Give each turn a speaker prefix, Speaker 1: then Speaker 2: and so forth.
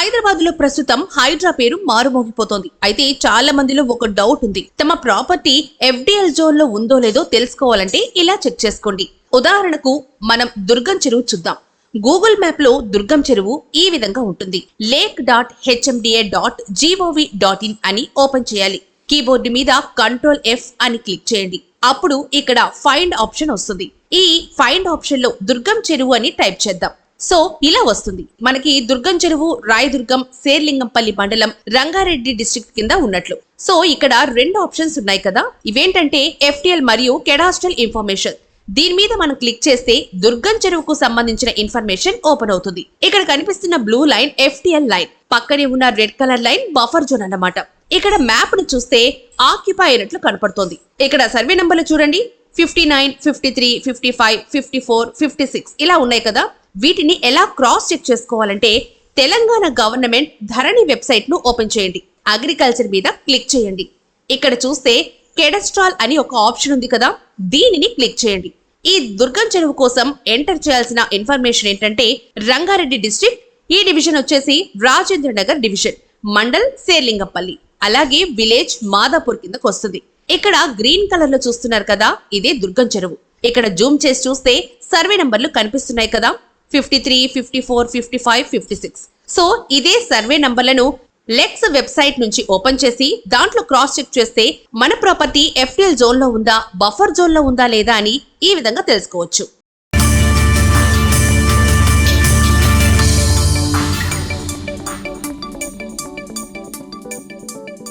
Speaker 1: హైదరాబాద్లో ప్రస్తుతం హైడ్రా పేరు మారుమోగిపోతోంది. అయితే చాలా మందిలో ఒక డౌట్ ఉంది. తమ ప్రాపర్టీ ఎఫ్డిఎల్ జోన్లో ఉందో లేదో తెలుసుకోవాలంటే ఇలా చెక్ చేసుకోండి. ఉదాహరణకు మనం దుర్గం చెరువు చూద్దాం. గూగుల్ మ్యాప్లో దుర్గం చెరువు ఈ విధంగా ఉంటుంది. Lake dot HMDA dot G O V dot in అని ఓపెన్ చేయాలి. కీబోర్డు మీద కంట్రోల్ ఎఫ్ అని క్లిక్ చేయండి. అప్పుడు ఇక్కడ ఫైండ్ ఆప్షన్ వస్తుంది. ఈ ఫైండ్ ఆప్షన్లో దుర్గం చెరువు అని టైప్ చేద్దాం. సో ఇలా వస్తుంది. మనకి దుర్గం చెరువు రాయదుర్గం శేర్లింగంపల్లి మండలం రంగారెడ్డి డిస్ట్రిక్ట్ కింద ఉన్నట్లు. సో ఇక్కడ రెండు ఆప్షన్స్ ఉన్నాయి కదా. ఇవేంటంటే ఎఫ్టిఎల్ మరియు కెడాస్ట్రల్ ఇన్ఫర్మేషన్. దీని మీద మనం క్లిక్ చేస్తే దుర్గం చెరువుకు సంబంధించిన ఇన్ఫర్మేషన్ ఓపెన్ అవుతుంది. ఇక్కడ కనిపిస్తున్న బ్లూ లైన్ ఎఫ్టిఎల్ లైన్. పక్కనే ఉన్న red colour line buffer zone అన్నమాట. ఇక్కడ మ్యాప్ను చూస్తే ఆక్యుపై అయినట్లు కనపడుతోంది. ఇక్కడ సర్వే నంబర్లు చూడండి. Fifty nine fifty three fifty five fifty four fifty six ఇలా ఉన్నాయి కదా. వీటిని ఎలా క్రాస్ చెక్ చేసుకోవాలంటే తెలంగాణ గవర్నమెంట్ ధరణి వెబ్సైట్ను ఓపెన్ చేయండి. అగ్రికల్చర్ మీద క్లిక్ చేయండి. ఇక్కడ చూస్తే కెడస్ట్రాల్ అని ఒక ఆప్షన్ ఉంది కదా దీనిని క్లిక్ చేయండి. ఈ దుర్గం చెరువు కోసం ఎంటర్ చేయాల్సిన ఇన్ఫర్మేషన్ ఏంటంటే రంగారెడ్డి డిస్ట్రిక్ట్ ఈ డివిజన్ వచ్చేసి రాజేంద్ర నగర్ డివిజన్ మండల్ శేర్లింగపల్లి అలాగే విలేజ్ మాదాపూర్ కిందకు వస్తుంది. ఇక్కడ గ్రీన్ కలర్లో చూస్తున్నారు కదా ఇదే దుర్గం చెరువు. ఇక్కడ జూమ్ చేసి చూస్తే సర్వే నంబర్లు కనిపిస్తున్నాయి కదా fifty three fifty four fifty five fifty six so ఇదే సర్వే నంబర్లను లెక్స్ వెబ్సైట్ నుంచి ఓపెన్ చేసి దాంట్లో క్రాస్ చెక్ చేస్తే మన ప్రాపర్టీ ఎఫ్టీఎల్ జోన్లో ఉందా బఫర్ జోన్లో ఉందా లేదా అని ఈ విధంగా తెలుసుకోవచ్చు.